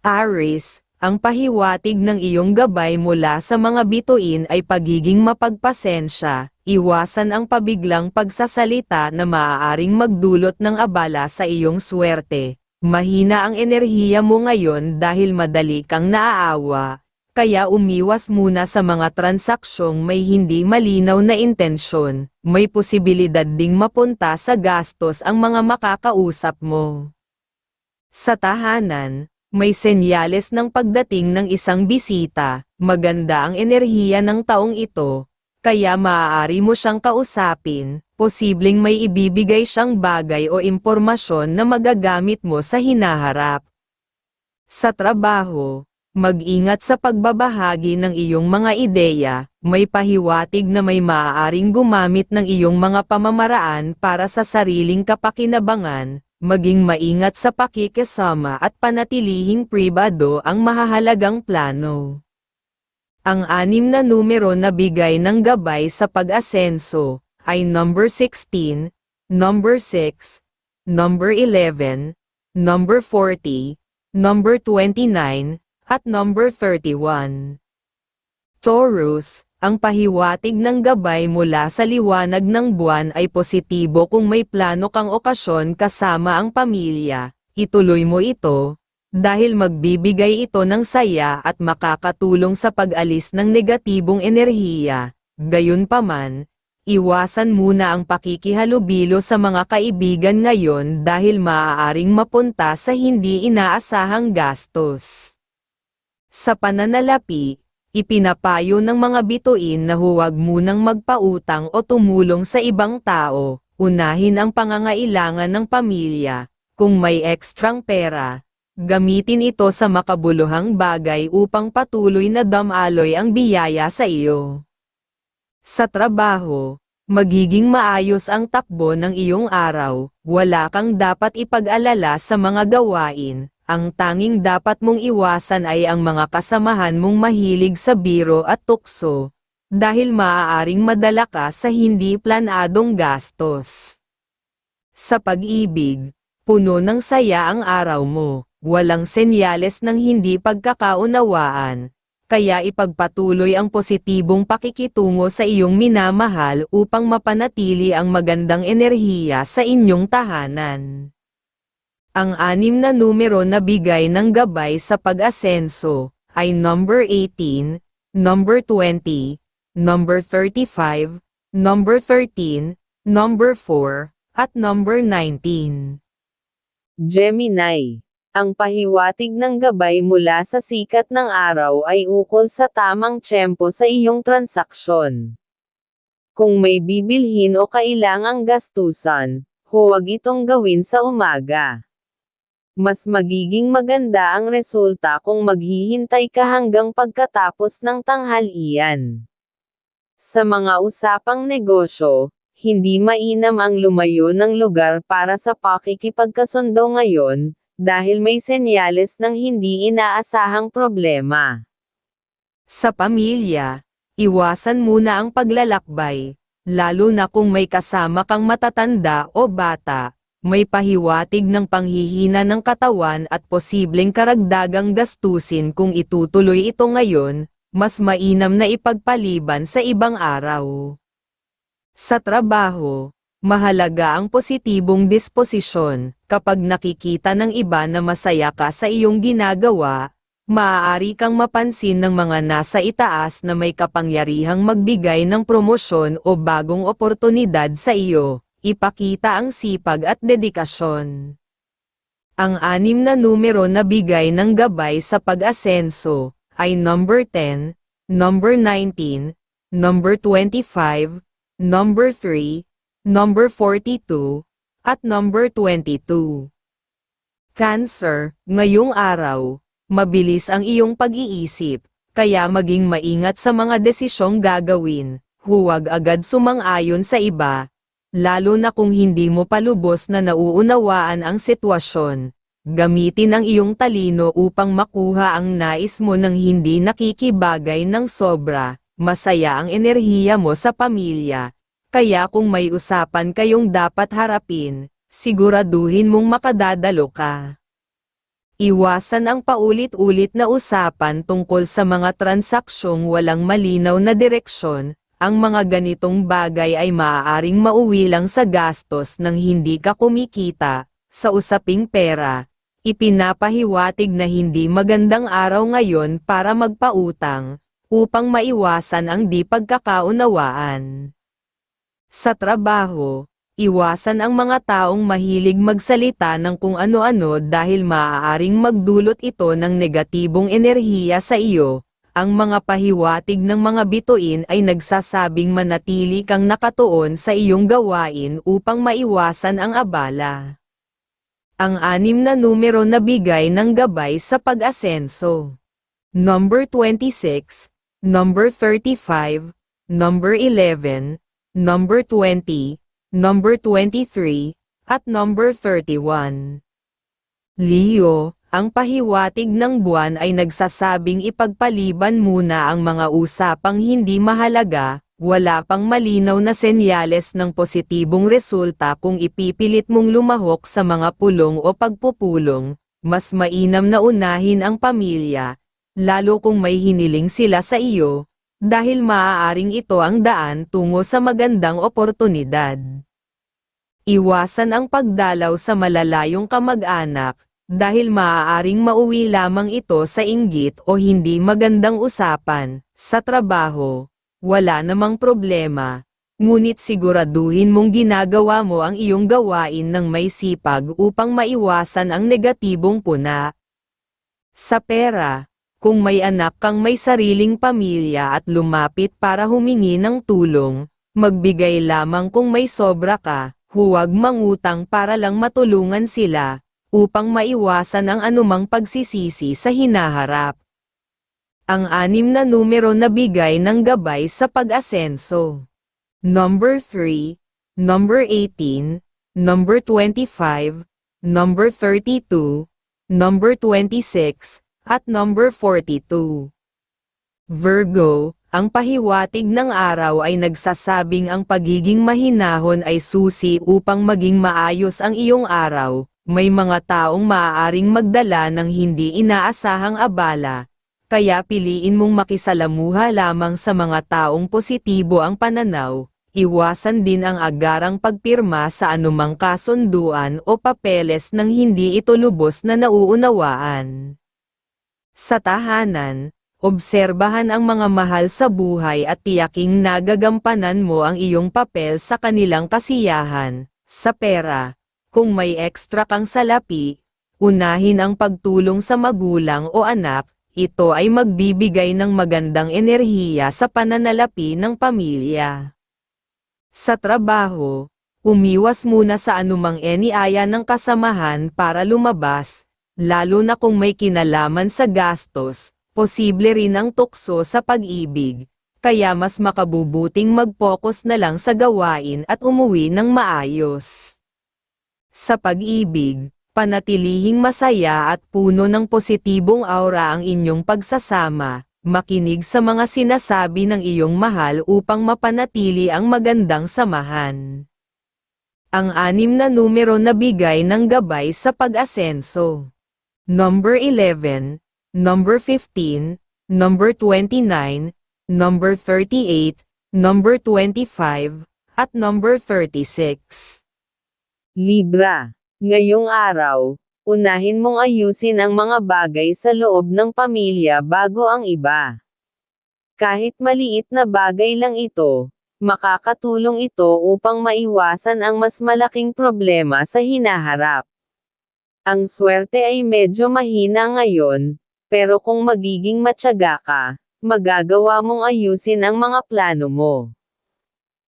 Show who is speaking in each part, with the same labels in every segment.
Speaker 1: Aris, ang pahiwatig ng iyong gabay mula sa mga bituin ay pagiging mapagpasensya, iwasan ang pabiglang pagsasalita na maaaring magdulot ng abala sa iyong swerte. Mahina ang enerhiya mo ngayon dahil madali kang naaawa, kaya umiwas muna sa mga transaksyong may hindi malinaw na intensyon. May posibilidad ding mapunta sa gastos ang mga makakausap mo. Sa tahanan, may senyales ng pagdating ng isang bisita, maganda ang enerhiya ng taong ito, kaya maaari mo siyang kausapin, posibleng may ibibigay siyang bagay o impormasyon na magagamit mo sa hinaharap. Sa trabaho, mag-ingat sa pagbabahagi ng iyong mga ideya, may pahiwatig na may maaaring gumamit ng iyong mga pamamaraan para sa sariling kapakinabangan, maging maingat sa pakikisama at panatilihing pribado ang mahahalagang plano. Ang anim na numero na bigay ng gabay sa pag-asenso ay number 16, number 6, number 11, number 40, number 29, at number 31. Taurus, ang pahiwatig ng gabay mula sa liwanag ng buwan ay positibo kung may plano kang okasyon kasama ang pamilya, ituloy mo ito, dahil magbibigay ito ng saya at makakatulong sa pag-alis ng negatibong enerhiya. Gayunpaman, iwasan muna ang pakikihalubilo sa mga kaibigan ngayon dahil maaaring mapunta sa hindi inaasahang gastos. Sa pananalapi, ipinapayo ng mga bituin na huwag munang magpautang o tumulong sa ibang tao, unahin ang pangangailangan ng pamilya, kung may ekstrang pera, gamitin ito sa makabuluhang bagay upang patuloy na damaloy ang biyaya sa iyo. Sa trabaho, magiging maayos ang takbo ng iyong araw, wala kang dapat ipag-alala sa mga gawain, ang tanging dapat mong iwasan ay ang mga kasamahan mong mahilig sa biro at tukso, dahil maaaring madala ka sa hindi planadong gastos. Sa pag-ibig, puno ng saya ang araw mo, walang senyales ng hindi pagkakaunawaan, kaya ipagpatuloy ang positibong pakikitungo sa iyong minamahal upang mapanatili ang magandang enerhiya sa inyong tahanan. Ang anim na numero na bigay ng gabay sa pag-asenso ay number 18, number 20, number 35, number 13, number 4, at number 19. Gemini Ang pahiwatig ng gabay mula sa sikat ng araw ay ukol sa tamang tiyempo sa iyong transaksyon. Kung may bibilhin o kailangang gastusan, huwag itong gawin sa umaga mas magiging maganda ang resulta kung maghihintay ka hanggang pagkatapos ng tanghalian. Sa mga usapang negosyo, hindi mainam ang lumayo ng lugar para sa pakikipagkasundo ngayon, dahil may senyales ng hindi inaasahang problema. Sa pamilya, iwasan muna ang paglalakbay, lalo na kung may kasama kang matatanda o bata, may pahiwatig ng panghihina ng katawan at posibleng karagdagang gastusin kung itutuloy ito ngayon, mas mainam na ipagpaliban sa ibang araw. Sa trabaho, mahalaga ang positibong disposisyon, kapag nakikita ng iba na masaya ka sa iyong ginagawa, maaari kang mapansin ng mga nasa itaas na may kapangyarihang magbigay ng promosyon o bagong oportunidad sa iyo ipakita ang sipag at dedikasyon. Ang anim na numero na bigay ng gabay sa pag-asenso ay number 10, number 19, number 25, number 3, number 42, at number 22. Cancer, ngayong araw, mabilis ang iyong pag-iisip, kaya maging maingat sa mga desisyong gagawin, huwag agad sumang-ayon sa iba, lalo na kung hindi mo palubos na nauunawaan ang sitwasyon. Gamitin ang iyong talino upang makuha ang nais mo ng hindi nakikibagay ng sobra, masaya ang enerhiya mo sa pamilya. Kaya kung may usapan kayong dapat harapin, siguraduhin mong makadadalo ka. Iwasan ang paulit-ulit na usapan tungkol sa mga transaksyong walang malinaw na direksyon, ang mga ganitong bagay ay maaaring mauwi lang sa gastos ng hindi ka kumikita, sa usaping pera. Ipinapahiwatig na hindi magandang araw ngayon para magpautang, upang maiwasan ang di pagkakaunawaan. Sa trabaho, iwasan ang mga taong mahilig magsalita ng kung ano-ano dahil maaaring magdulot ito ng negatibong enerhiya sa iyo. Ang mga pahiwatig ng mga bituin ay nagsasabing manatili kang nakatuon sa iyong gawain upang maiwasan ang abala. Ang anim na numero na bigay ng gabay sa pag-asenso. Number 26, number 35, number 11, number 20, number 23, at number 31. Leo, ang pahiwatig ng buwan ay nagsasabing ipagpaliban muna ang mga usapang hindi mahalaga, wala pang malinaw na senyales ng positibong resulta kung ipipilit mong lumahok sa mga pulong o pagpupulong, mas mainam na unahin ang pamilya, lalo kung may hiniling sila sa iyo, dahil maaaring ito ang daan tungo sa magandang oportunidad. Iwasan ang pagdalaw sa malalayong kamag-anak, dahil maaaring mauwi lamang ito sa inggit o hindi magandang usapan, sa trabaho, wala namang problema, ngunit siguraduhin mong ginagawa mo ang iyong gawain ng may sipag upang maiwasan ang negatibong puna. Sa pera, kung may anak kang may sariling pamilya at lumapit para humingi ng tulong, magbigay lamang kung may sobra ka, huwag mangutang para lang matulungan sila, upang maiwasan ang anumang pagsisisi sa hinaharap ang anim na numero na bigay ng gabay sa pag-asenso. Number 3, number 18, number 25, number 32, number 26, at number 42. Virgo, ang pahiwatig ng araw ay nagsasabing ang pagiging mahinahon ay susi upang maging maayos ang iyong araw. May mga taong maaaring magdala ng hindi inaasahang abala, kaya piliin mong makisalamuha lamang sa mga taong positibo ang pananaw, iwasan din ang agarang pagpirma sa anumang kasunduan o papeles nang hindi ito lubos na nauunawaan. Sa tahanan, obserbahan ang mga mahal sa buhay at tiyaking nagagampanan mo ang iyong papel sa kanilang kasiyahan, sa pera. Kung may ekstra kang salapi, unahin ang pagtulong sa magulang o anak, ito ay magbibigay ng magandang enerhiya sa pananalapi ng pamilya. Sa trabaho, umiwas muna sa anumang eniaya ng kasamahan para lumabas, lalo na kung may kinalaman sa gastos, posible rin ang tukso sa pag-ibig, kaya mas makabubuting mag-focus na lang sa gawain at umuwi ng maayos. Sa pag-ibig, Panatilihing masaya at puno ng positibong aura ang inyong pagsasama, makinig sa mga sinasabi ng iyong mahal upang mapanatili ang magandang samahan. Ang anim na numero na bigay ng gabay sa pag-asenso. Number 11, number 15, number 29, number 38, number 25, at number 36. Libra Ngayong araw, unahin mong ayusin ang mga bagay sa loob ng pamilya bago ang iba. Kahit maliit na bagay lang ito, makakatulong ito upang maiwasan ang mas malaking problema sa hinaharap. Ang swerte ay medyo mahina ngayon, pero kung magiging matyaga ka, magagawa mong ayusin ang mga plano mo.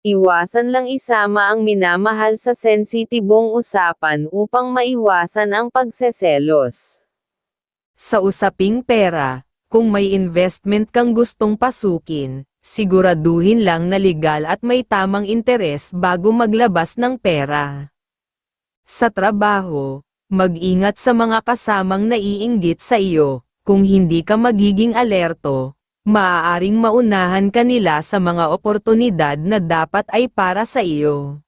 Speaker 1: Iwasan lang isama ang minamahal sa sensitibong usapan upang maiwasan ang pagseselos. Sa usaping pera, kung may investment kang gustong pasukin, siguraduhin lang na legal at may tamang interes bago maglabas ng pera. Sa trabaho, mag-ingat sa mga kasamang naiinggit sa iyo, kung hindi ka magiging alerto, maaaring maunahan kanila sa mga oportunidad na dapat ay para sa iyo.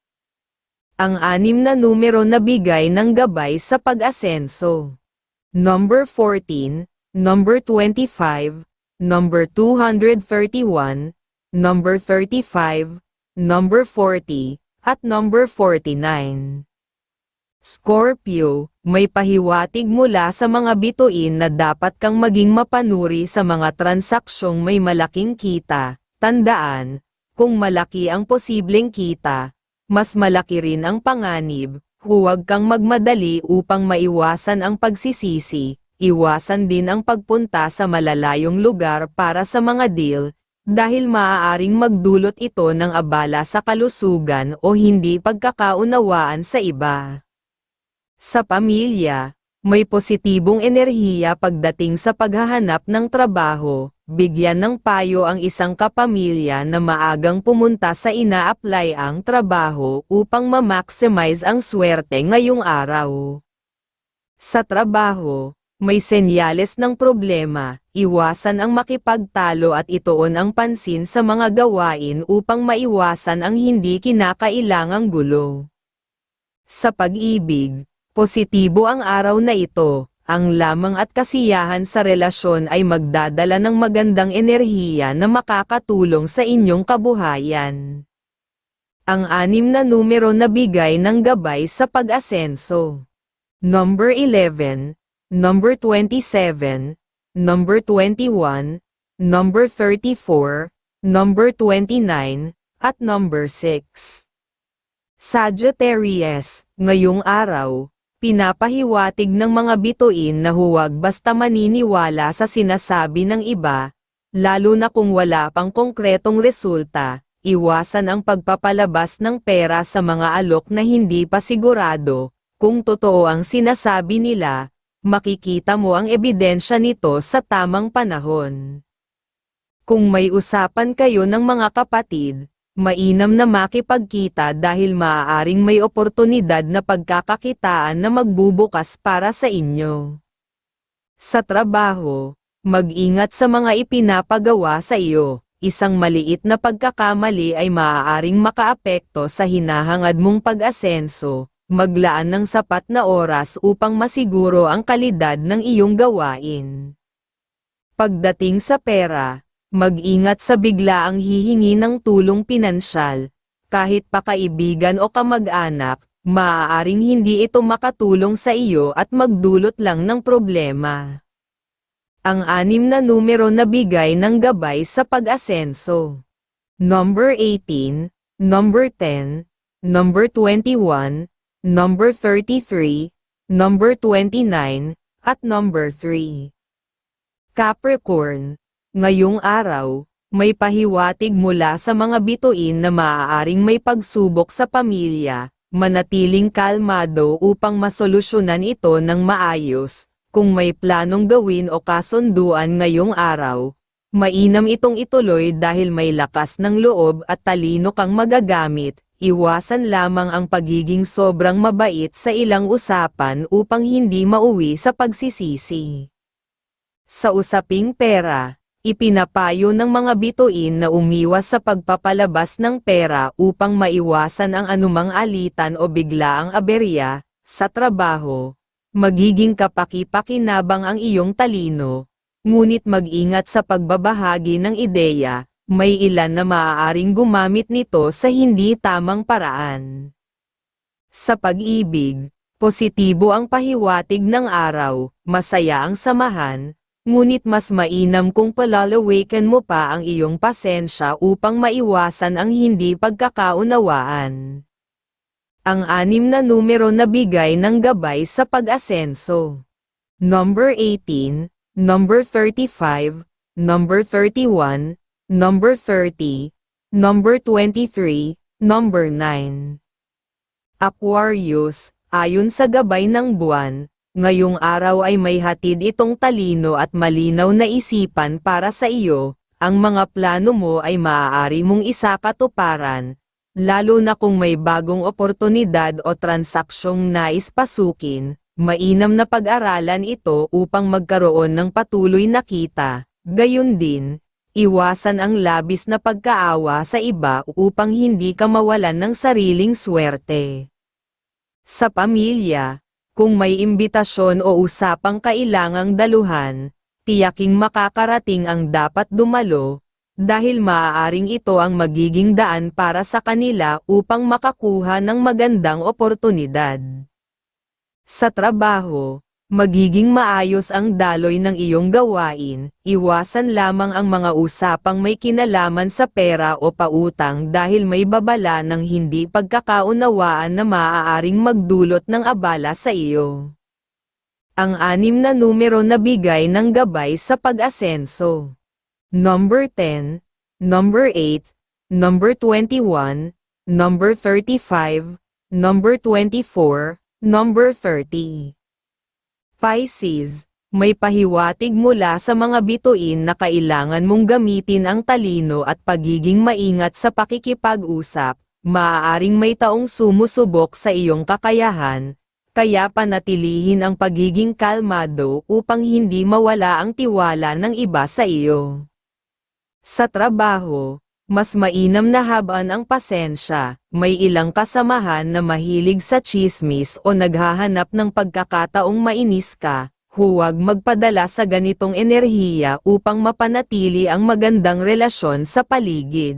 Speaker 1: Ang anim na numero na bigay ng gabay sa pag-asenso. number 14, number 25, number 231, number 35, number 40, at number 49. Scorpio, may pahiwatig mula sa mga bituin na dapat kang maging mapanuri sa mga transaksyong may malaking kita. Tandaan, kung malaki ang posibleng kita, mas malaki rin ang panganib, huwag kang magmadali upang maiwasan ang pagsisisi, iwasan din ang pagpunta sa malalayong lugar para sa mga deal, dahil maaaring magdulot ito ng abala sa kalusugan o hindi pagkakaunawaan sa iba. Sa pamilya, may positibong enerhiya pagdating sa paghahanap ng trabaho, bigyan ng payo ang isang kapamilya na maagang pumunta sa ina-apply ang trabaho upang ma-maximize ang swerte ngayong araw. Sa trabaho, may senyales ng problema, iwasan ang makipagtalo at ituon ang pansin sa mga gawain upang maiwasan ang hindi kinakailangang gulo. Sa pag-ibig, positibo ang araw na ito, ang lamang at kasiyahan sa relasyon ay magdadala ng magandang enerhiya na makakatulong sa inyong kabuhayan. Ang anim na numero na bigay ng gabay sa pag-asenso. Number 11, number 27, number 21, number 34, number 29, at number 6. Sagittarius, ngayong araw, pinapahiwatig ng mga bituin na huwag basta maniniwala sa sinasabi ng iba, lalo na kung wala pang konkretong resulta, iwasan ang pagpapalabas ng pera sa mga alok na hindi pa sigurado, kung totoo ang sinasabi nila, makikita mo ang ebidensya nito sa tamang panahon. Kung may usapan kayo ng mga kapatid, mainam na makipagkita dahil maaaring may oportunidad na pagkakakitaan na magbubukas para sa inyo. Sa trabaho, mag-ingat sa mga ipinapagawa sa iyo. Isang maliit na pagkakamali ay maaaring makaapekto sa hinahangad mong pag-asenso, maglaan ng sapat na oras upang masiguro ang kalidad ng iyong gawain. Pagdating sa pera, mag-ingat sa biglaang hihingi ng tulong pinansyal, kahit pa kaibigan o kamag-anak, maaaring hindi ito makatulong sa iyo at magdulot lang ng problema. Ang anim na numero na bigay ng gabay sa pag-asenso. Number 18, number 10, number 21, number 33, number 29, at number 3. Capricorn, ngayong araw, may pahiwatig mula sa mga bituin na maaaring may pagsubok sa pamilya, manatiling kalmado upang masolusyonan ito ng maayos, kung may planong gawin o kasunduan ngayong araw, mainam itong ituloy dahil may lakas ng loob at talino kang magagamit, iwasan lamang ang pagiging sobrang mabait sa ilang usapan upang hindi mauwi sa pagsisisi. Sa usaping pera, ipinapayo ng mga bituin na umiwas sa pagpapalabas ng pera upang maiwasan ang anumang alitan o biglaang aberya, sa trabaho, magiging kapaki-pakinabang ang iyong talino, ngunit mag-ingat sa pagbabahagi ng ideya, may ilan na maaaring gumamit nito sa hindi tamang paraan. Sa pag-ibig, positibo ang pahiwatig ng araw, masaya ang samahan, ngunit mas mainam kung palalawakan mo pa ang iyong pasensya upang maiwasan ang hindi pagkakaunawaan. Ang anim na numero na bigay ng gabay sa pag-asenso. Number 18, number 35, number 31, number 30, number 23, number 9. Aquarius, ayon sa gabay ng buwan, ngayong araw ay may hatid itong talino at malinaw na isipan para sa iyo, ang mga plano mo ay maaari mong isakatuparan, lalo na kung may bagong oportunidad o transaksyong nais pasukin, mainam na pag-aralan ito upang magkaroon ng patuloy na kita, gayon din, iwasan ang labis na pagkaawa sa iba upang hindi ka mawalan ng sariling swerte. Sa pamilya, Kung may imbitasyon o usapang kailangang daluhan, tiyaking makakarating ang dapat dumalo, dahil maaaring ito ang magiging daan para sa kanila upang makakuha ng magandang oportunidad. Sa trabaho, magiging maayos ang daloy ng iyong gawain, iwasan lamang ang mga usapang may kinalaman sa pera o pautang dahil may babala ng hindi pagkakaunawaan na maaaring magdulot ng abala sa iyo. Ang anim na numero na bigay ng gabay sa pag-asenso. Number 10, number 8, number 21, number 35, number 24, number 30. Pisces, may pahiwatig mula sa mga bituin na kailangan mong gamitin ang talino at pagiging maingat sa pakikipag-usap, maaaring may taong sumusubok sa iyong kakayahan, kaya panatilihin ang pagiging kalmado upang hindi mawala ang tiwala ng iba sa iyo. Sa trabaho, mas mainam na habaan ang pasensya, may ilang kasamahan na mahilig sa chismis o naghahanap ng pagkakataong mainis ka, huwag magpadala sa ganitong enerhiya upang mapanatili ang magandang relasyon sa paligid.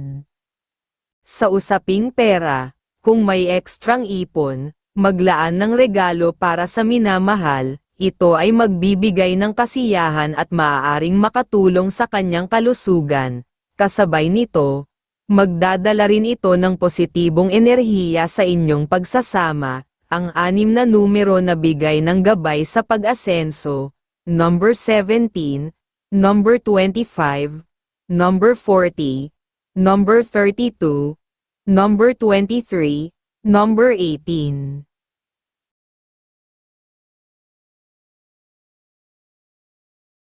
Speaker 1: Sa usaping pera, kung may ekstrang ipon, maglaan ng regalo para sa minamahal, ito ay magbibigay ng kasiyahan at maaaring makatulong sa kanyang kalusugan. Kasabay nito, magdadala rin ito ng positibong enerhiya sa inyong pagsasama, ang anim na numero na bigay ng gabay sa pag-asenso, number 17, number 25, number 40, number 32, number 23, number 18.